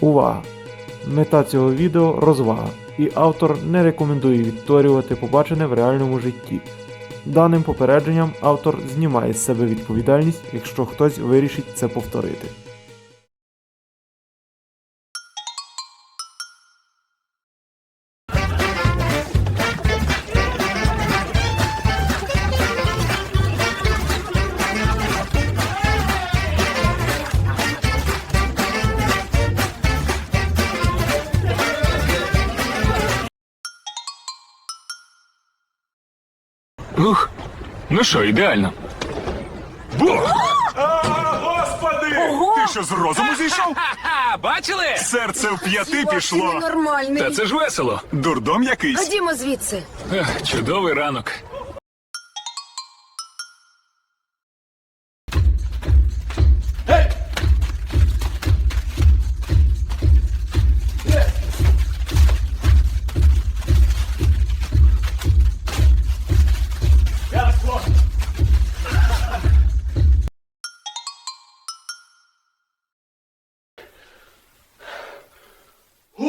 Увага! Мета цього відео розвага, і автор не рекомендує відтворювати побачене в реальному житті. Даним попередженням автор знімає з себе відповідальність, якщо хтось вирішить це повторити. Ух, ну що, ідеально. Бу! Господи! Ти що з розуму зійшов? Бачили? Серце в п'яти Ти пішло. ненормальний. Та це ж весело. Дурдом якийсь. Ходімо звідси. Ех, Чудовий ранок.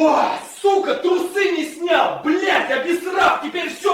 О, сука, трусы не снял! Блять, обесрав! Теперь все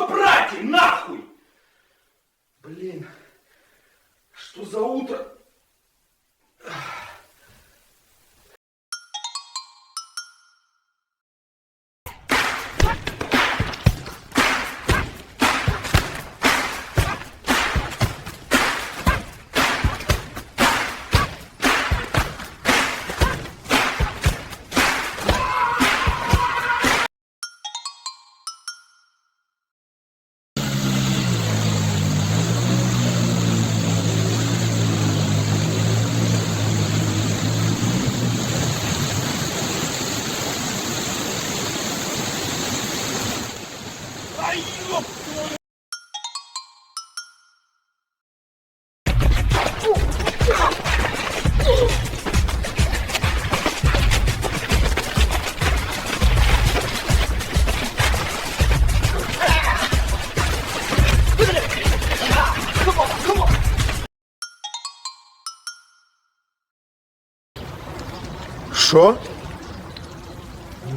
Що?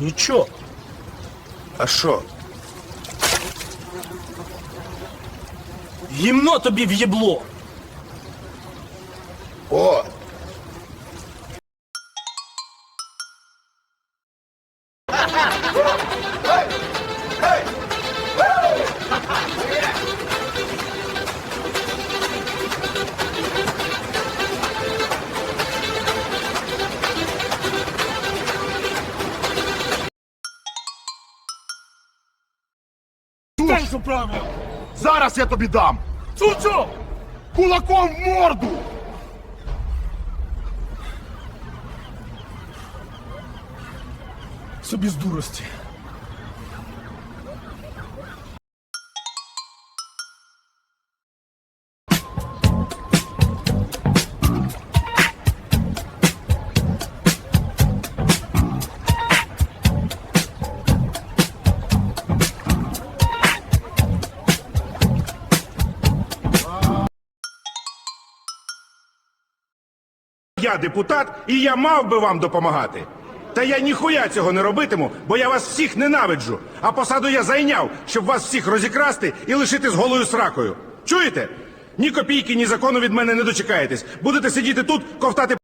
Ничего. А що? Гімно тобі в'єбло. О! Зараз я тобі дам! Цуцю! Кулаком в морду! Собі з дурості. Я депутат, і я мав би вам допомагати. Та я ніхуя цього не робитиму, бо я вас всіх ненавиджу. А посаду я зайняв, щоб вас всіх розікрасти і лишити з голою сракою. Чуєте? Ні копійки, ні закону від мене не дочекаєтесь. Будете сидіти тут, ковтати